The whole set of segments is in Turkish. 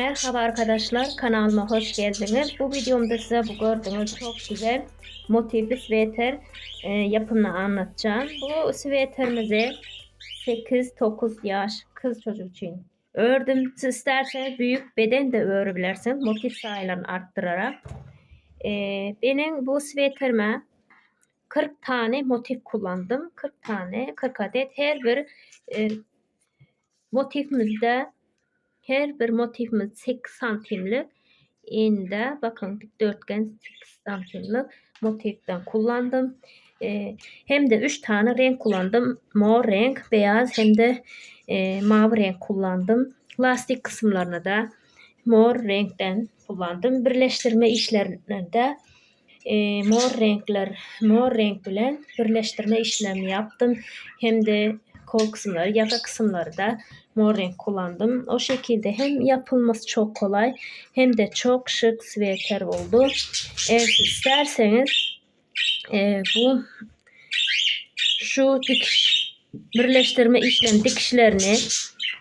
Merhaba arkadaşlar kanalıma hoş geldiniz. Bu videomda size bu gördüğünüz çok güzel motifli sveter e, yapımını anlatacağım. Bu sveterimizi 8-9 yaş kız çocuk için ördüm. Siz isterseniz büyük beden de örebilirsiniz motif sayılarını arttırarak. E, benim bu sveterime 40 tane motif kullandım. 40 tane 40 adet her bir e, motifimizde her bir motifimiz 8 santimlik inde bakın dikdörtgen 8 santimlik motiften kullandım. Ee, hem de 3 tane renk kullandım. Mor renk, beyaz hem de e, mavi renk kullandım. Lastik kısımlarını da mor renkten kullandım. Birleştirme işlerinde e, mor renkler, mor renk bilen birleştirme işlemi yaptım. Hem de kol kısımları, yaka kısımları da mor renk kullandım. O şekilde hem yapılması çok kolay hem de çok şık sveter oldu. Eğer isterseniz e, bu şu dikiş birleştirme işlem dikişlerini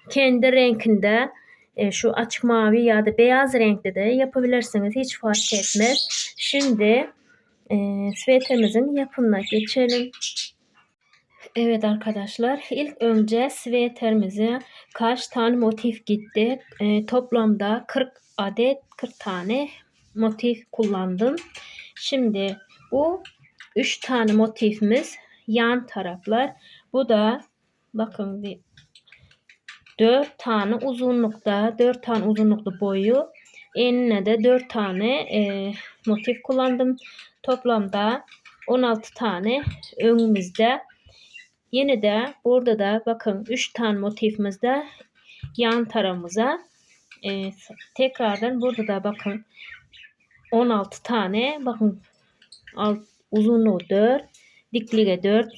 kendi renkinde e, şu açık mavi ya da beyaz renkte de yapabilirsiniz. Hiç fark etmez. Şimdi e, sveterimizin yapımına geçelim. Evet arkadaşlar ilk önce sveterimize kaç tane motif gitti. E, toplamda 40 adet 40 tane motif kullandım. Şimdi bu 3 tane motifimiz yan taraflar. Bu da bakın bir 4 tane uzunlukta 4 tane uzunluklu boyu enine de 4 tane e, motif kullandım. Toplamda 16 tane önümüzde Yine de burada da bakın 3 tane motifimizde yan tarafımıza e, tekrardan burada da bakın 16 tane bakın alt, uzunluğu 4 dikliğe 4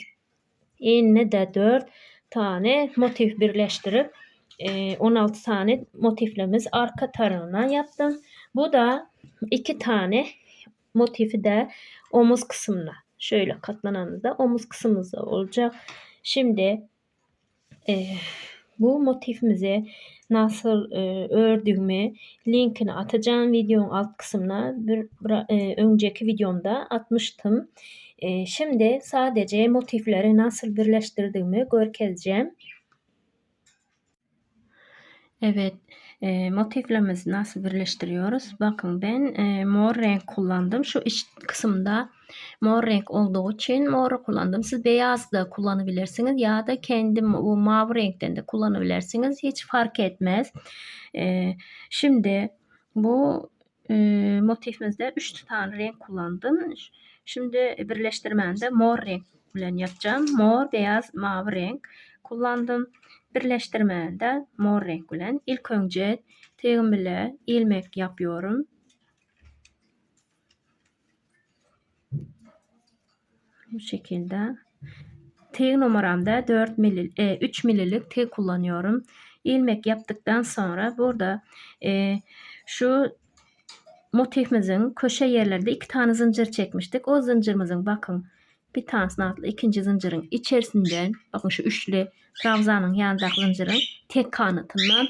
enine de 4 tane motif birleştirip e, 16 tane motiflerimiz arka tarafına yaptım. Bu da iki tane motifi de omuz kısmına şöyle katlananı da omuz kısmımızda olacak. Şimdi e, bu motifimizi nasıl e, ördüğümü linkini atacağım videonun alt kısmına bir e, önceki videomda atmıştım. E, şimdi sadece motifleri nasıl birleştirdiğimi görkezeceğim. Evet e, motiflerimizi nasıl birleştiriyoruz? Bakın ben e, mor renk kullandım. Şu iç kısımda mor renk olduğu için mor kullandım. Siz beyaz da kullanabilirsiniz ya da kendi bu mavi renkten de kullanabilirsiniz. Hiç fark etmez. E, şimdi bu e, motifimizde 3 tane renk kullandım. Şimdi birleştirmende mor renk ile yapacağım. Mor, beyaz, mavi renk kullandım. Birleştirmende mor renk ile ilk önce tığım ile ilmek yapıyorum. Bu şekilde. Tığ numaramda 4 mil, e, 3 mililik tığ kullanıyorum. İlmek yaptıktan sonra burada e, şu motifimizin köşe yerlerinde iki tane zincir çekmiştik. O zincirimizin bakın bir tanesini atlı ikinci zincirin içerisinden bakın şu üçlü trabzanın yanındaki zincirin tek kanatından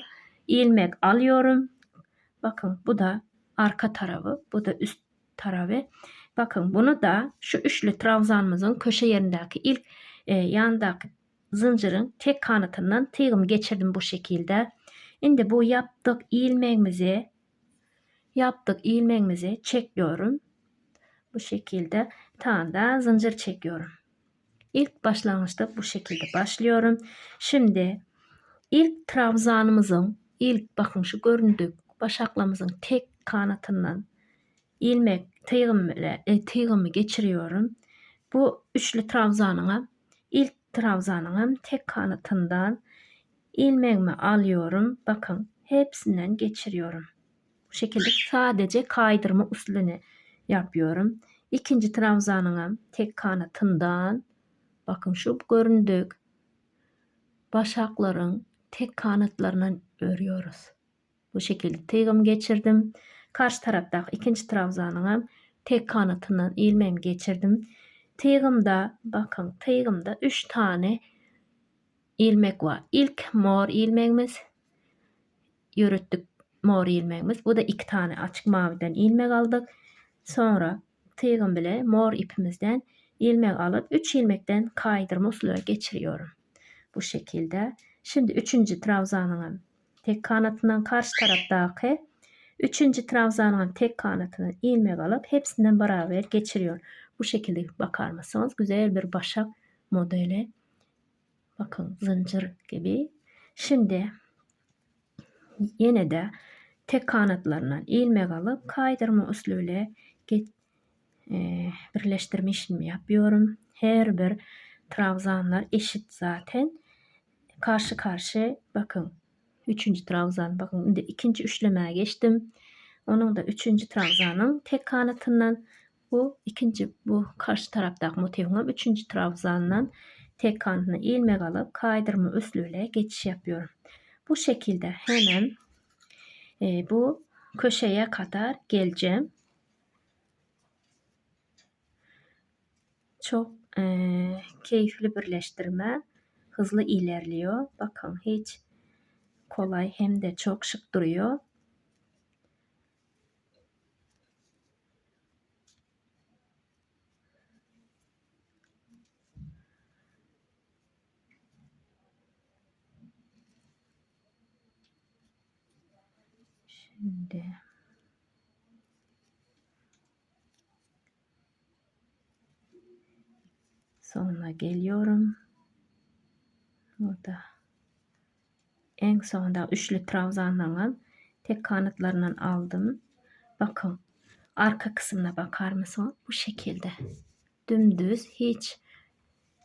ilmek alıyorum. Bakın bu da arka tarafı, bu da üst tarafı. Bakın bunu da şu üçlü trabzanımızın köşe yerindeki ilk e, yandaki zincirin tek kanatından tığım geçirdim bu şekilde. Şimdi bu yaptık ilmeğimizi yaptık ilmeğimizi çekiyorum. Bu şekilde bir tane daha zincir çekiyorum. İlk başlangıçta bu şekilde başlıyorum. Şimdi ilk trabzanımızın ilk bakın şu göründük başaklamızın tek kanatından ilmek tığım ile e, tığımı geçiriyorum. Bu üçlü trabzanına ilk trabzanın tek kanatından ilmeğimi alıyorum. Bakın hepsinden geçiriyorum. Bu şekilde sadece kaydırma usulünü yapıyorum. İkinci trabzanın tek kanatından bakın şu göründük başakların tek kanatlarından örüyoruz. Bu şekilde tığım geçirdim. Karşı taraftaki ikinci trabzanın tek kanatından ilmeğimi geçirdim. Tığımda bakın tığımda 3 tane ilmek var. İlk mor ilmeğimiz yürüttük mor ilmeğimiz. Bu da iki tane açık maviden ilmek aldık. Sonra tığım bile mor ipimizden ilmek alıp 3 ilmekten kaydırma usulü geçiriyorum. Bu şekilde. Şimdi üçüncü trabzanın tek kanatından karşı taraftaki üçüncü trabzanın tek kanatını ilmek alıp hepsinden beraber geçiriyor. Bu şekilde bakar mısınız? Güzel bir başak modeli. Bakın zincir gibi. Şimdi yine de tek kanatlarından ilmek alıp kaydırma usulüyle ge- e, birleştirme işlemi yapıyorum. Her bir trabzanlar eşit zaten. Karşı karşı bakın. Üçüncü trabzan bakın şimdi ikinci üçlemeye geçtim. Onun da üçüncü trabzanın tek kanatından bu ikinci bu karşı taraftaki motifim üçüncü trabzandan tek kanatına ilmek alıp kaydırma usulüyle geçiş yapıyorum. Bu şekilde hemen e, bu köşeye kadar geleceğim. Çok e, keyifli birleştirme. Hızlı ilerliyor. Bakın hiç kolay hem de çok şık duruyor. Şimdi sonuna geliyorum. Burada en sonunda üçlü trabzanların tek kanatlarından aldım. Bakın arka kısmına bakar mısın? Bu şekilde. Dümdüz hiç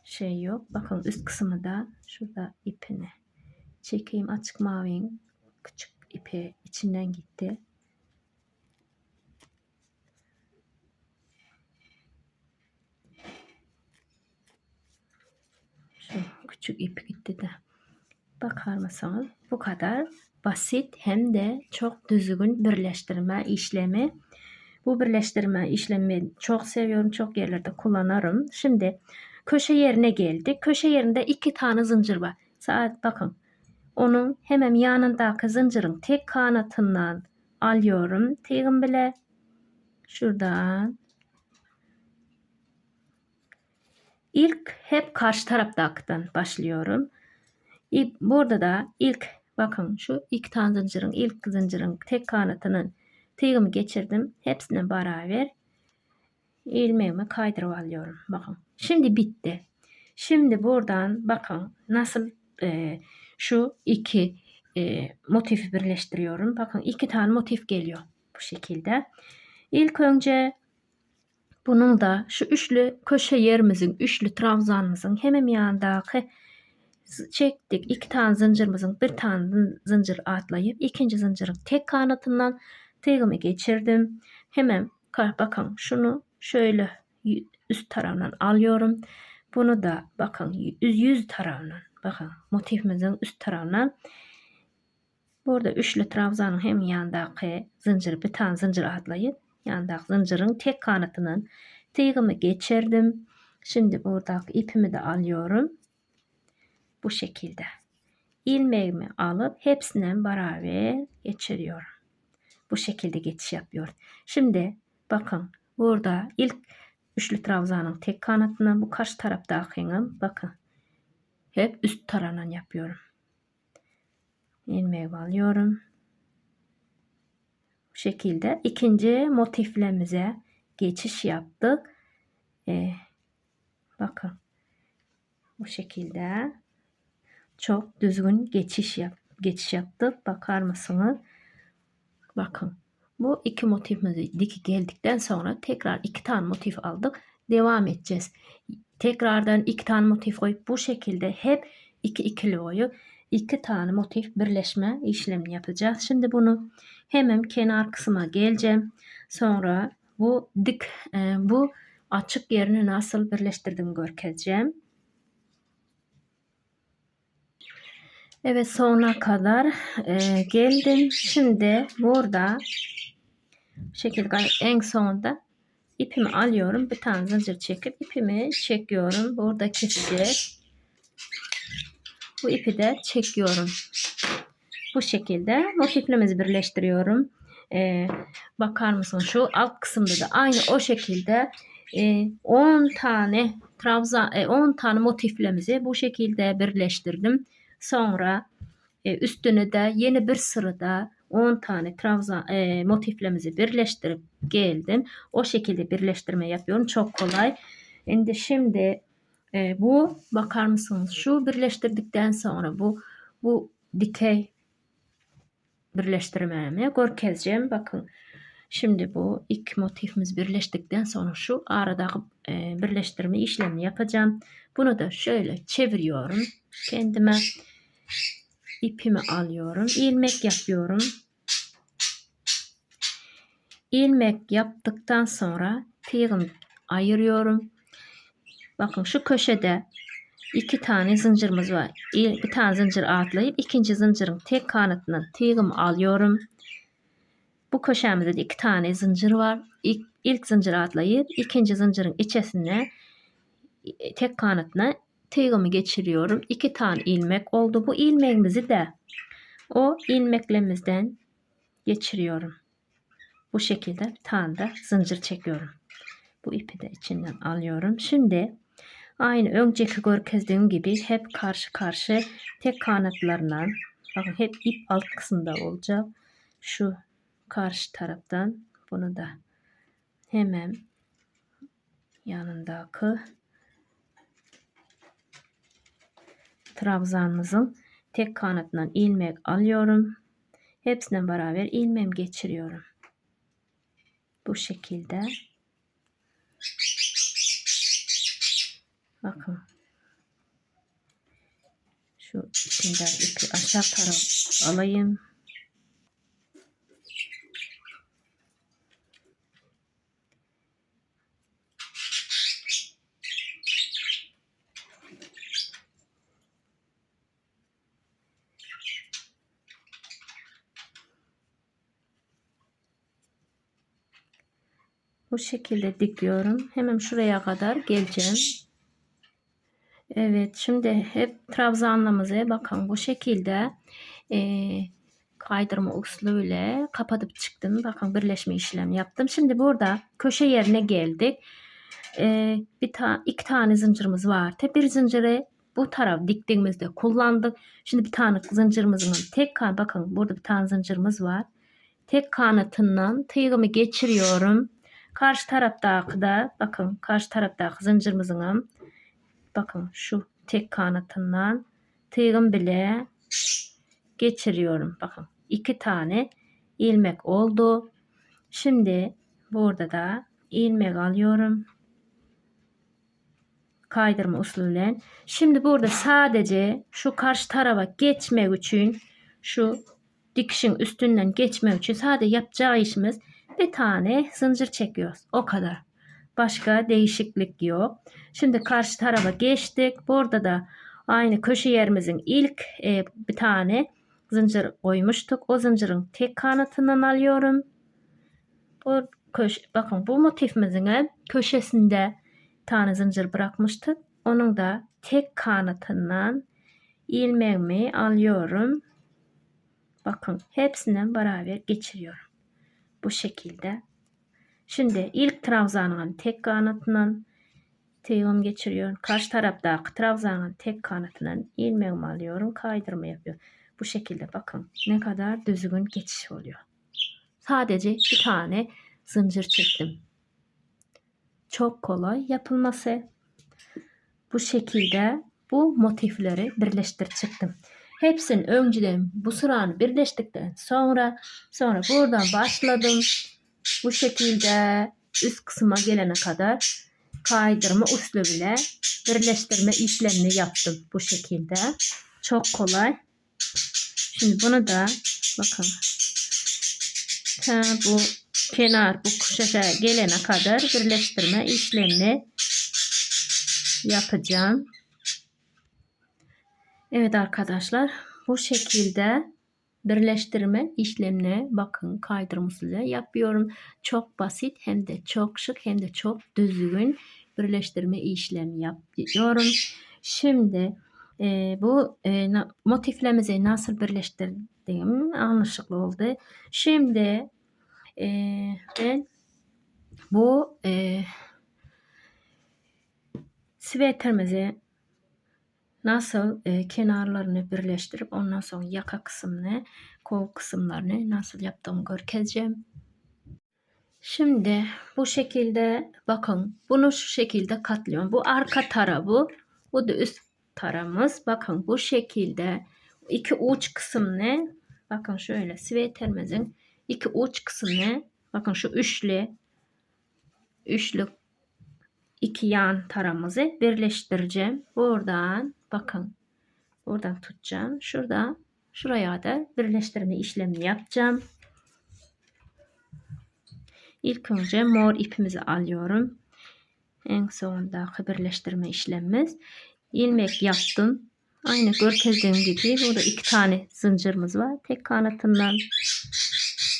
şey yok. Bakın üst kısmı da şurada ipini çekeyim açık mavinin küçük ipi içinden gitti. Şu küçük ip gitti de. Bakar mısınız? Bu kadar basit hem de çok düzgün birleştirme işlemi. Bu birleştirme işlemi çok seviyorum. Çok yerlerde kullanırım. Şimdi köşe yerine geldik. Köşe yerinde iki tane zincir var. Saat bakın. Onun hemen yanındaki zincirin tek kanatından alıyorum. Tığım bile şuradan İlk hep karşı taraftakinden başlıyorum. Burada da ilk bakın şu iki tane zincirin ilk zincirin tek kanatının tığımı geçirdim. Hepsine beraber ilmeğimi kaydırıp alıyorum. Bakın şimdi bitti. Şimdi buradan bakın nasıl e, şu iki e, motifi birleştiriyorum. Bakın iki tane motif geliyor bu şekilde. İlk önce bunun da şu üçlü köşe yerimizin, üçlü trabzanımızın hemen yanındaki çektik. iki tane zincirimizin bir tane zincir atlayıp ikinci zincirin tek kanatından tığımı geçirdim. Hemen bakın şunu şöyle üst tarafından alıyorum. Bunu da bakın yüz tarafından bakın motifimizin üst tarafından burada üçlü trabzanın hem yanındaki zincir bir tane zincir atlayıp yandaki zincirin tek kanatının tığımı geçirdim. Şimdi buradaki ipimi de alıyorum. Bu şekilde. ilmeğimi alıp hepsinden beraber geçiriyorum. Bu şekilde geçiş yapıyor. Şimdi bakın burada ilk üçlü trabzanın tek kanatına bu karşı taraftaki bakın hep üst tarafından yapıyorum. ilmeği alıyorum şekilde ikinci motiflerimize geçiş yaptık. Ee, bakın bu şekilde çok düzgün geçiş yap geçiş yaptık. Bakar mısınız? Bakın bu iki motifimizi diki geldikten sonra tekrar iki tane motif aldık. Devam edeceğiz. Tekrardan iki tane motif koyup bu şekilde hep iki ikili boyu iki tane motif birleşme işlemini yapacağız. Şimdi bunu hemen kenar kısma geleceğim. Sonra bu dik e, bu açık yerini nasıl birleştirdim göreceğim. Evet sonuna kadar e, geldim. Şimdi burada şekilde en sonunda ipimi alıyorum. Bir tane zincir çekip ipimi çekiyorum. Burada keseceğiz. Bu ipi de çekiyorum. Bu şekilde motiflerimizi birleştiriyorum. Ee, bakar mısın şu alt kısımda da aynı o şekilde e, 10 tane trabzan e, 10 tane motiflerimizi bu şekilde birleştirdim. Sonra e, üstüne de yeni bir sırada 10 tane trabzan e, motiflerimizi birleştirip geldim. O şekilde birleştirme yapıyorum. Çok kolay. Şimdi şimdi e, bu bakar mısınız? Şu birleştirdikten sonra bu bu dikey birleştirmemi görkezeceğim. Bakın şimdi bu ilk motifimiz birleştikten sonra şu aradaki e, birleştirme işlemini yapacağım. Bunu da şöyle çeviriyorum. Kendime ipimi alıyorum. ilmek yapıyorum. İlmek yaptıktan sonra tığımı ayırıyorum. Bakın şu köşede iki tane zincirimiz var. Bir tane zincir atlayıp ikinci zincirin tek kanatından tığımı alıyorum. Bu köşemizde de iki tane zincir var. İlk, ilk zincir atlayıp ikinci zincirin içerisine e, tek kanatına tığımı geçiriyorum. İki tane ilmek oldu. Bu ilmeğimizi de o ilmeklerimizden geçiriyorum. Bu şekilde bir tane de zincir çekiyorum. Bu ipi de içinden alıyorum. Şimdi aynı önceki görkezdiğim gibi hep karşı karşı tek kanatlarından bakın hep ip alt kısımda olacak. Şu karşı taraftan bunu da hemen yanındaki trabzanımızın tek kanatından ilmek alıyorum. Hepsinden beraber ilmem geçiriyorum. Bu şekilde. Bakın. Şu içinden ipi aşağı taraf alayım. Bu şekilde dikiyorum. Hemen şuraya kadar geleceğim. Evet şimdi hep trabzanlamızı bakın bu şekilde e, kaydırma usulüyle kapatıp çıktım. Bakın birleşme işlemi yaptım. Şimdi burada köşe yerine geldik. E, bir ta iki tane zincirimiz var. Bir zinciri bu taraf diktiğimizde kullandık. Şimdi bir tane zincirimizin tek kan bakın burada bir tane zincirimiz var. Tek kanatından tığımı geçiriyorum. Karşı taraftaki da bakın karşı taraftaki zincirimizin bakın şu tek kanatından tığım bile geçiriyorum. Bakın iki tane ilmek oldu. Şimdi burada da ilmek alıyorum. Kaydırma usulüyle. Şimdi burada sadece şu karşı tarafa geçmek için şu dikişin üstünden geçmek için sadece yapacağı işimiz bir tane zincir çekiyoruz. O kadar. Başka değişiklik yok. Şimdi karşı tarafa geçtik. Burada da aynı köşe yerimizin ilk e, bir tane zincir koymuştuk. O zincirin tek kanatından alıyorum. Bu köşe, bakın bu motifimizin köşesinde tane zincir bırakmıştık. Onun da tek kanatından ilmeğimi alıyorum. Bakın hepsinden beraber geçiriyorum. Bu şekilde. Şimdi ilk trabzanın tek kanatından tığım geçiriyorum. Karşı taraftaki trabzanın tek kanatından ilmeğimi alıyorum. Kaydırma yapıyorum. Bu şekilde bakın ne kadar düzgün geçiş oluyor. Sadece bir tane zincir çektim. Çok kolay yapılması. Bu şekilde bu motifleri birleştir çıktım. Hepsini önceden bu sıranı birleştikten sonra sonra buradan başladım. Bu şekilde üst kısma gelene kadar kaydırma usulüyle birleştirme işlemini yaptım bu şekilde. Çok kolay. Şimdi bunu da bakın ta bu kenar bu köşeye gelene kadar birleştirme işlemini yapacağım. Evet arkadaşlar bu şekilde birleştirme işlemine bakın kaydırmasıyla yapıyorum. Çok basit hem de çok şık hem de çok düzgün birleştirme işlemi yapıyorum. Şimdi e, bu e, motiflerimizi nasıl birleştir, ettiğim anlaşılır oldu. Şimdi eee, ben bu eee Siveterimizi nasıl e, kenarlarını birleştirip ondan sonra yaka kısmını, kol kısımlarını nasıl yaptığımı görkezeceğim. Şimdi bu şekilde bakın bunu şu şekilde katlıyorum. Bu arka tarafı, bu da üst tarafımız. Bakın bu şekilde iki uç kısmını bakın şöyle siveterimizin iki uç kısmını bakın şu üçlü üçlü iki yan taramızı birleştireceğim. Buradan bakın. Buradan tutacağım. Şurada şuraya da birleştirme işlemini yapacağım. İlk önce mor ipimizi alıyorum. En sondaki birleştirme işlemimiz. ilmek yaptım. Aynı görkezdiğim gibi burada iki tane zincirimiz var. Tek kanatından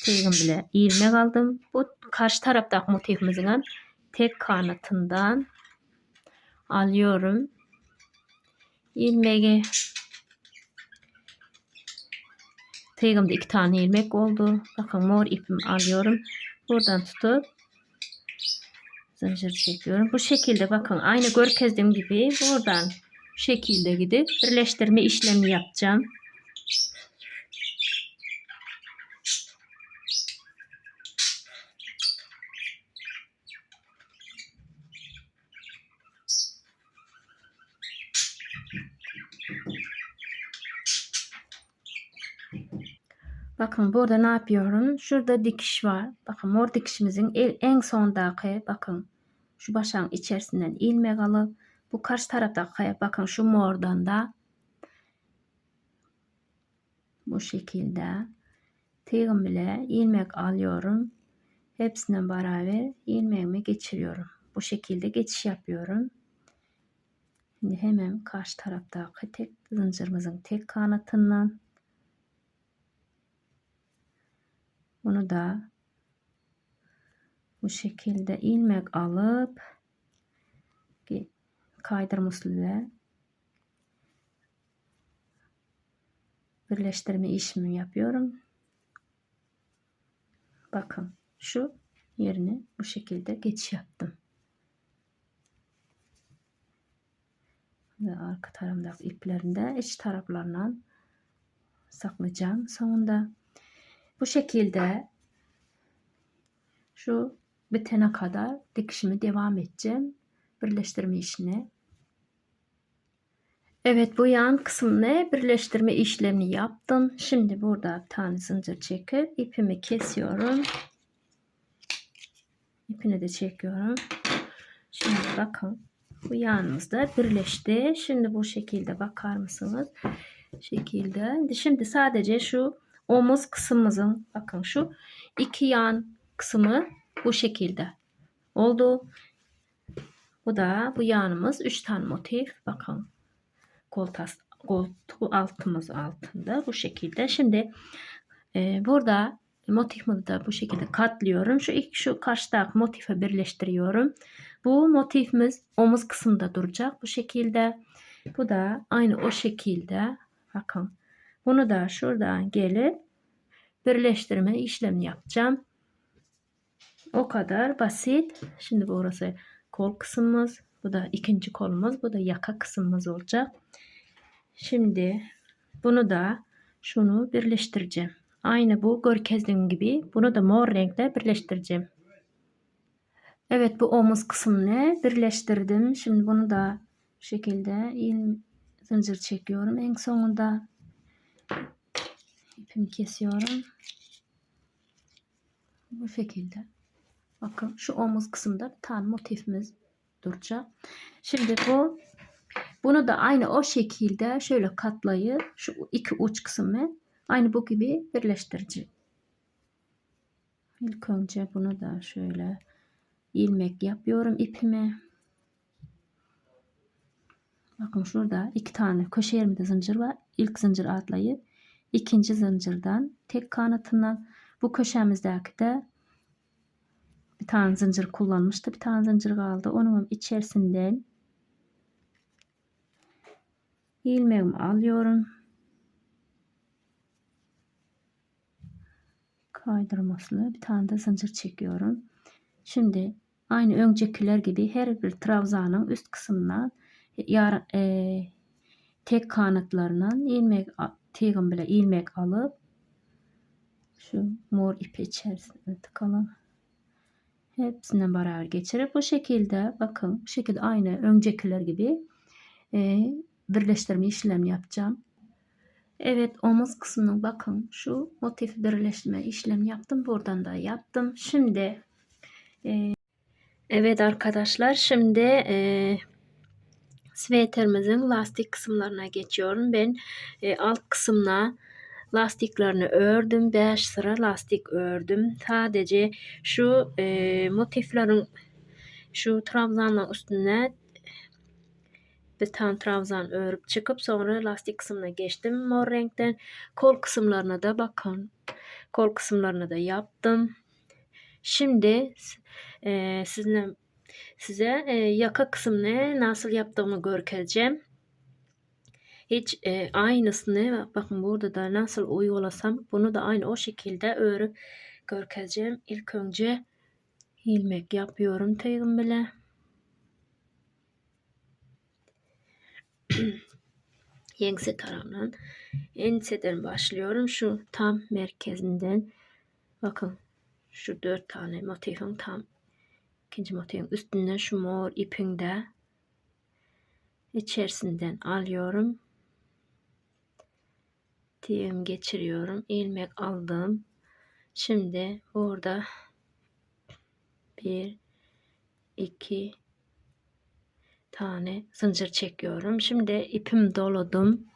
tegim bile ilmek aldım. Bu karşı taraftaki motifimizin tek kanatından alıyorum. ilmeği Teğimde iki tane ilmek oldu. Bakın mor ipimi alıyorum. Buradan tutup zincir çekiyorum. Bu şekilde bakın aynı görkezdiğim gibi buradan şekilde gidip birleştirme işlemi yapacağım. Bakın burada ne yapıyorum? Şurada dikiş var. Bakın mor dikişimizin en sondaki bakın şu başağın içerisinden ilmek alıp bu karşı taraftaki bakın şu mordan da bu şekilde tığım ile ilmek alıyorum. Hepsinden beraber ilmeğimi geçiriyorum. Bu şekilde geçiş yapıyorum. Şimdi hemen karşı taraftaki tek zincirimizin tek kanatından Bunu da bu şekilde ilmek alıp kaydırma usulüyle birleştirme işlemi yapıyorum. Bakın şu yerini bu şekilde geçiş yaptım. Ve arka tarafındaki iplerinde iç taraflarından saklayacağım. Sonunda bu şekilde şu bitene kadar dikişimi devam edeceğim. Birleştirme işine. Evet bu yan kısmını birleştirme işlemini yaptım. Şimdi burada bir tane zincir çekip ipimi kesiyorum. İpini de çekiyorum. Şimdi bakın bu yanımız da birleşti. Şimdi bu şekilde bakar mısınız? Şekilde. Şimdi sadece şu omuz kısmımızın bakın şu iki yan kısmı bu şekilde oldu. Bu da bu yanımız 3 tane motif. Bakın koltas, koltuğu altımız altında bu şekilde. Şimdi e, burada motifimi de bu şekilde katlıyorum. Şu ilk şu karşıdaki motife birleştiriyorum. Bu motifimiz omuz kısmında duracak bu şekilde. Bu da aynı o şekilde. Bakın bunu da şuradan gelip birleştirme işlemi yapacağım. O kadar basit. Şimdi burası kol kısmımız. Bu da ikinci kolumuz. Bu da yaka kısmımız olacak. Şimdi bunu da şunu birleştireceğim. Aynı bu görkezliğim gibi. Bunu da mor renkle birleştireceğim. Evet bu omuz kısmını birleştirdim. Şimdi bunu da bu şekilde il zincir çekiyorum. En sonunda ipimi kesiyorum. Bu şekilde. Bakın şu omuz kısımda bir tane motifimiz duracak. Şimdi bu bunu da aynı o şekilde şöyle katlayıp şu iki uç kısmı aynı bu gibi birleştireceğim. İlk önce bunu da şöyle ilmek yapıyorum ipimi. Bakın şurada iki tane köşe yerimde zincir var. İlk zincir atlayıp ikinci zincirden tek kanatından bu köşemizdeki de bir tane zincir kullanmıştı. Bir tane zincir kaldı. Onun içerisinden ilmeğimi alıyorum. kaydırmasını bir tane de zincir çekiyorum. Şimdi aynı öncekiler gibi her bir trabzanın üst kısmından yar, e, tek kanatlarından ilmek teğim bile ilmek alıp şu mor ipi içerisine tıkalım. Hepsinden beraber geçirip bu şekilde bakın bu şekilde aynı öncekiler gibi e, birleştirme işlemi yapacağım. Evet omuz kısmına bakın şu motif birleştirme işlemi yaptım. Buradan da yaptım. Şimdi e, evet arkadaşlar şimdi e, sveterimizin lastik kısımlarına geçiyorum. Ben e, alt kısmına lastiklerini ördüm. 5 sıra lastik ördüm. Sadece şu e, motiflerin şu trabzanın üstüne bir tane trabzan örüp çıkıp sonra lastik kısmına geçtim mor renkten. Kol kısımlarına da bakın. Kol kısımlarına da yaptım. Şimdi e, sizinle size e, yaka kısmını nasıl yaptığımı göreceğim. Hiç e, aynısını bakın burada da nasıl uygulasam bunu da aynı o şekilde örüp göreceğim. İlk önce ilmek yapıyorum teyim bile. Yengse tarafından enseden başlıyorum. Şu tam merkezinden bakın şu dört tane motifin tam ikinci motifin üstünden şu mor ipin de içerisinden alıyorum. Tığım geçiriyorum. ilmek aldım. Şimdi burada bir iki tane zincir çekiyorum. Şimdi ipim doladım.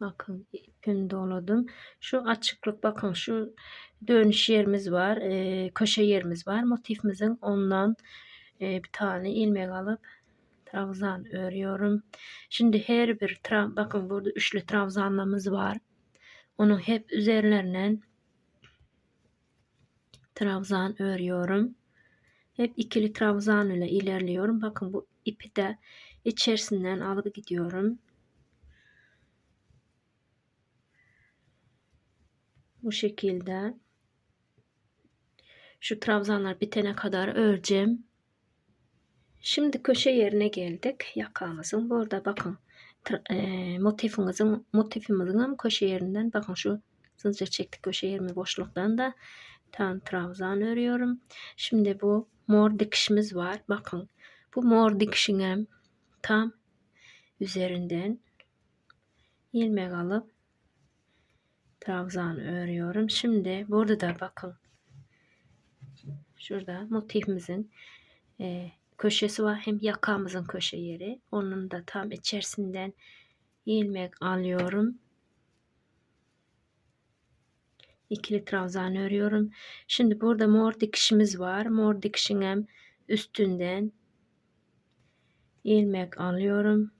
Bakın ipim doladım. Şu açıklık bakın şu dönüş yerimiz var. E, köşe yerimiz var. Motifimizin ondan e, bir tane ilmek alıp trabzan örüyorum. Şimdi her bir tra bakın burada üçlü trabzanlamız var. Onu hep üzerlerinden trabzan örüyorum. Hep ikili trabzan ile ilerliyorum. Bakın bu ipi de içerisinden alıp gidiyorum. Bu şekilde şu trabzanlar bitene kadar öreceğim. Şimdi köşe yerine geldik. Yakamızın burada bakın e, motifimizin motifimizin köşe yerinden bakın şu zincir çektik köşe yerimi boşluktan da tane trabzan örüyorum. Şimdi bu mor dikişimiz var. Bakın bu mor dikişine tam üzerinden ilmek alıp trabzan örüyorum. Şimdi burada da bakın şurada motifimizin e, köşesi var. Hem yakamızın köşe yeri. Onun da tam içerisinden ilmek alıyorum. İkili trabzan örüyorum. Şimdi burada mor dikişimiz var. Mor dikişinin üstünden ilmek alıyorum.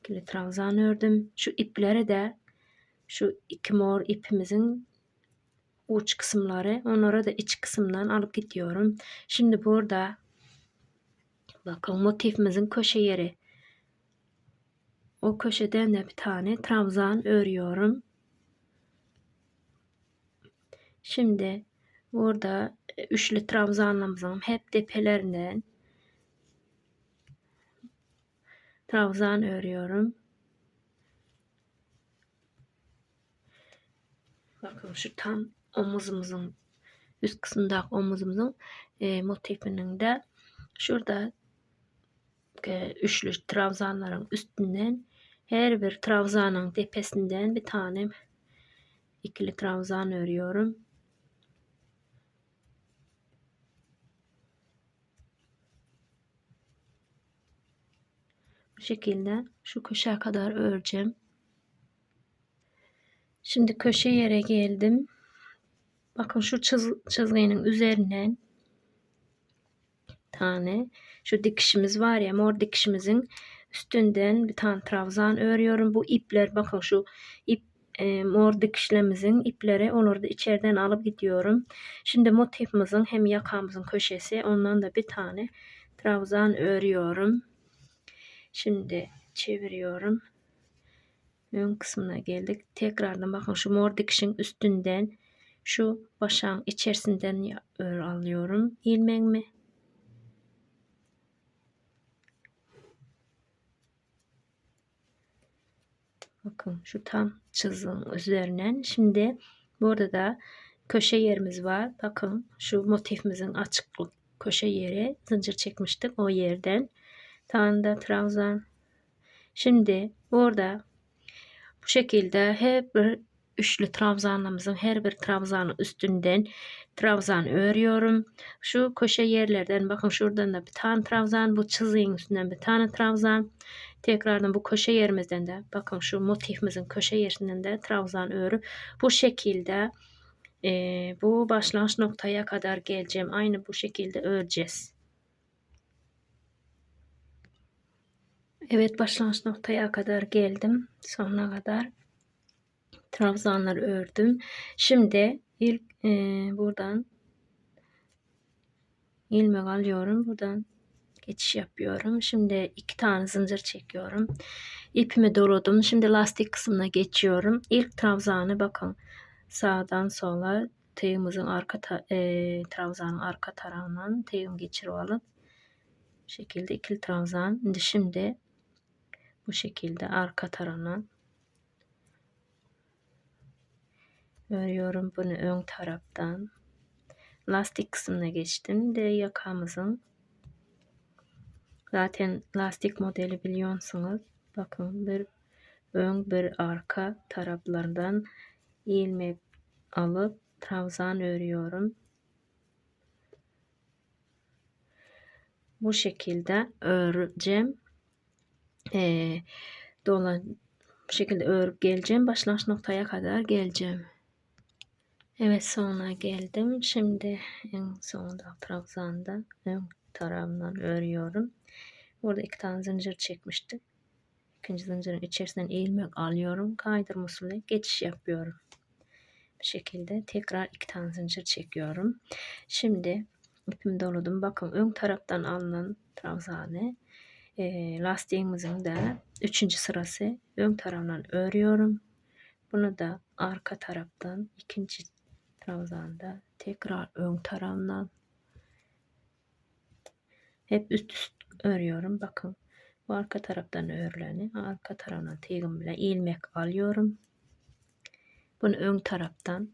İkili trabzan ördüm. Şu ipleri de şu iki mor ipimizin uç kısımları onları da iç kısımdan alıp gidiyorum. Şimdi burada bakın motifimizin köşe yeri. O köşeden de bir tane trabzan örüyorum. Şimdi burada e, üçlü trabzanlamızın hep tepelerinden trabzan örüyorum. Bakın şu tam omuzumuzun üst kısmında omuzumuzun e, motifinin de şurada e, üçlü trabzanların üstünden her bir trabzanın tepesinden bir tane ikili trabzan örüyorum. Bu şekilde şu köşeye kadar öreceğim. Şimdi köşe yere geldim. Bakın şu çiz çizginin üzerinden tane şu dikişimiz var ya mor dikişimizin üstünden bir tane trabzan örüyorum. Bu ipler bakın şu ip e, mor dikişlemizin ipleri onları da içeriden alıp gidiyorum. Şimdi motifimizin hem yakamızın köşesi ondan da bir tane trabzan örüyorum. Şimdi çeviriyorum. ön kısmına geldik. Tekrardan bakın şu mor dikişin üstünden şu başağın içerisinden ör alıyorum. ilmeğimi. Bakın şu tam çizginin üzerinden. Şimdi burada da köşe yerimiz var. Bakın şu motifimizin açıklık köşe yeri zincir çekmiştik o yerden. Tane da trabzan. Şimdi burada bu şekilde bir üçlü trabzanımızın her bir trabzanın üstünden trabzan örüyorum. Şu köşe yerlerden bakın şuradan da bir tane trabzan bu çizginin üstünden bir tane trabzan. Tekrardan bu köşe yerimizden de bakın şu motifimizin köşe yerinden de trabzan örüp bu şekilde eee, bu başlangıç noktaya kadar geleceğim. Aynı bu şekilde öreceğiz. Evet başlangıç noktaya kadar geldim. Sonuna kadar trabzanları ördüm. Şimdi ilk eee, buradan ilmek alıyorum. Buradan geçiş yapıyorum. Şimdi iki tane zincir çekiyorum. İpimi doladım. Şimdi lastik kısmına geçiyorum. İlk trabzanı bakın sağdan sola tığımızın arka ta- eee, trabzanın arka tarafından tığım geçirip alıp bu şekilde ikili trabzan. Şimdi bu şekilde arka tarafından örüyorum bunu ön taraftan. Lastik kısmına geçtim de yakamızın zaten lastik modeli biliyorsunuz. Bakın bir ön bir arka taraflardan ilmek alıp trabzan örüyorum. Bu şekilde öreceğim. Ee, dolan bu şekilde örüp geleceğim. Başlangıç noktaya kadar geleceğim. Evet sonuna geldim. Şimdi en sonunda trabzanda ön tarafından örüyorum. Burada iki tane zincir çekmiştik. İkinci zincirin içerisinden ilmek alıyorum. Kaydırma usulü geçiş yapıyorum. Bu şekilde tekrar iki tane zincir çekiyorum. Şimdi ipimi doladım. Bakın ön taraftan alınan trabzanı e, lastiğimizin de üçüncü sırası ön tarafından örüyorum. Bunu da arka taraftan ikinci trabzanda tekrar ön tarafından hep üst üst örüyorum. Bakın bu arka taraftan örüleni arka tarafından tığımla ilmek alıyorum. Bunu ön taraftan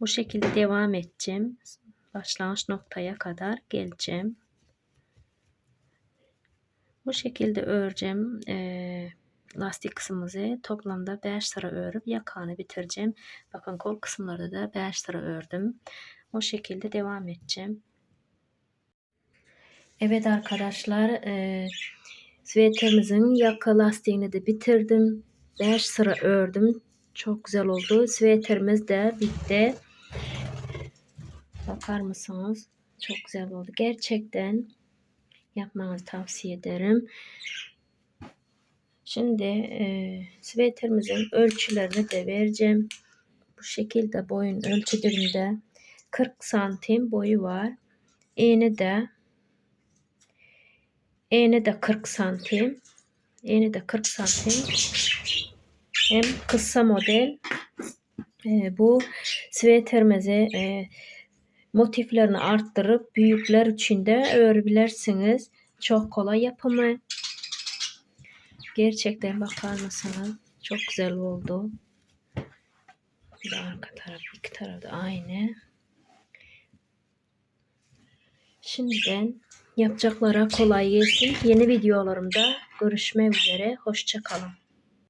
bu şekilde devam edeceğim. Başlangıç noktaya kadar geleceğim. Bu şekilde öreceğim. Ee, lastik kısmımızı toplamda 5 sıra örüp yakanı bitireceğim. Bakın kol kısımlarda da 5 sıra ördüm. O şekilde devam edeceğim. Evet arkadaşlar e, Sveterimizin yaka lastiğini de bitirdim. 5 sıra ördüm. Çok güzel oldu. Sveterimiz de bitti. Bakar mısınız? Çok güzel oldu. Gerçekten yapmanızı tavsiye ederim. Şimdi e, sveterimizin ölçülerini de vereceğim. Bu şekilde boyun ölçülerinde 40 santim boyu var. Eni de eni de 40 santim. Eni de 40 santim. Hem kısa model. E, bu sveterimizi e, motiflerini arttırıp büyükler için de örebilirsiniz. Çok kolay yapımı. Gerçekten bakar mısınız? Çok güzel oldu. Bir de arka taraf, iki taraf da aynı. Şimdiden yapacaklara kolay gelsin. Yeni videolarımda görüşmek üzere. Hoşçakalın.